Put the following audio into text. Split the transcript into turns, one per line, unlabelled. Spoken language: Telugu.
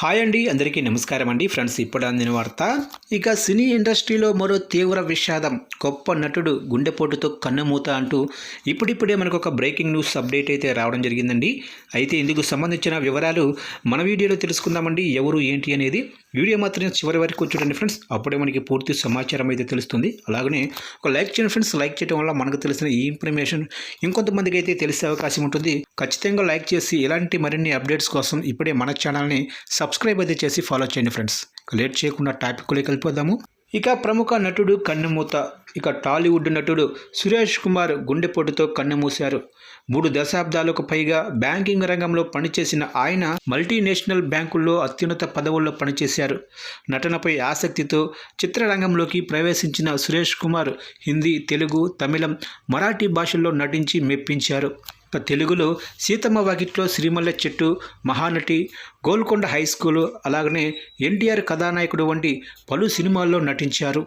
హాయ్ అండి అందరికీ నమస్కారం అండి. ఫ్రెండ్స్ ఇప్పుడు అందిన వార్త. ఇక సినీ ఇండస్ట్రీలో మరో తీవ్ర విషాదం. గొప్ప నటుడు గుండెపోటుతో కన్నుమూత అంటూ ఇప్పుడిప్పుడే మనకు ఒక బ్రేకింగ్ న్యూస్ అప్డేట్ అయితే రావడం జరిగిందండి. అయితే ఇందుకు సంబంధించిన వివరాలు మన వీడియోలో తెలుసుకుందామండి. ఎవరు ఏంటి అనేది వీడియో మాత్రం చివరి వరకు చూడండి ఫ్రెండ్స్ అప్పుడే మనకి పూర్తి సమాచారం అయితే తెలుస్తుంది. అలాగనే ఒక లైక్ చేయండి ఫ్రెండ్స్ లైక్ చేయడం వల్ల మనకు తెలిసిన ఈ ఇన్ఫర్మేషన్ ఇంకొంతమందికి అయితే తెలిసే అవకాశం ఉంటుంది. ఖచ్చితంగా లైక్ చేసి ఇలాంటి మరిన్ని అప్డేట్స్ కోసం ఇప్పుడే మన ఛానల్ని సబ్స్క్రైబ్ అయితే చేసి ఫాలో చేయండి ఫ్రెండ్స్ లేట్ చేయకుండా టాపిక్లోకి వెళ్ళిపోదాము ఇక ప్రముఖ నటుడు కన్నుమూత ఇక టాలీవుడ్ నటుడు సురేష్ కుమార్ గుండెపోటుతో కన్నుమూశారు. మూడు దశాబ్దాలకు పైగా బ్యాంకింగ్ రంగంలో పనిచేసిన ఆయన మల్టీనేషనల్ బ్యాంకుల్లో అత్యున్నత పదవుల్లో పనిచేశారు. నటనపై ఆసక్తితో చిత్రరంగంలోకి ప్రవేశించిన సురేష్ కుమార్ హిందీ తెలుగు తమిళం మరాఠీ భాషల్లో నటించి మెప్పించారు. తెలుగులో సీతమ్మ వాకిట్లో సిరిమల్ల చెట్టు మహానటి గోల్కొండ హై స్కూలు అలాగనే ఎన్టీఆర్ కథానాయకుడు వంటి పలు సినిమాల్లో నటించారు.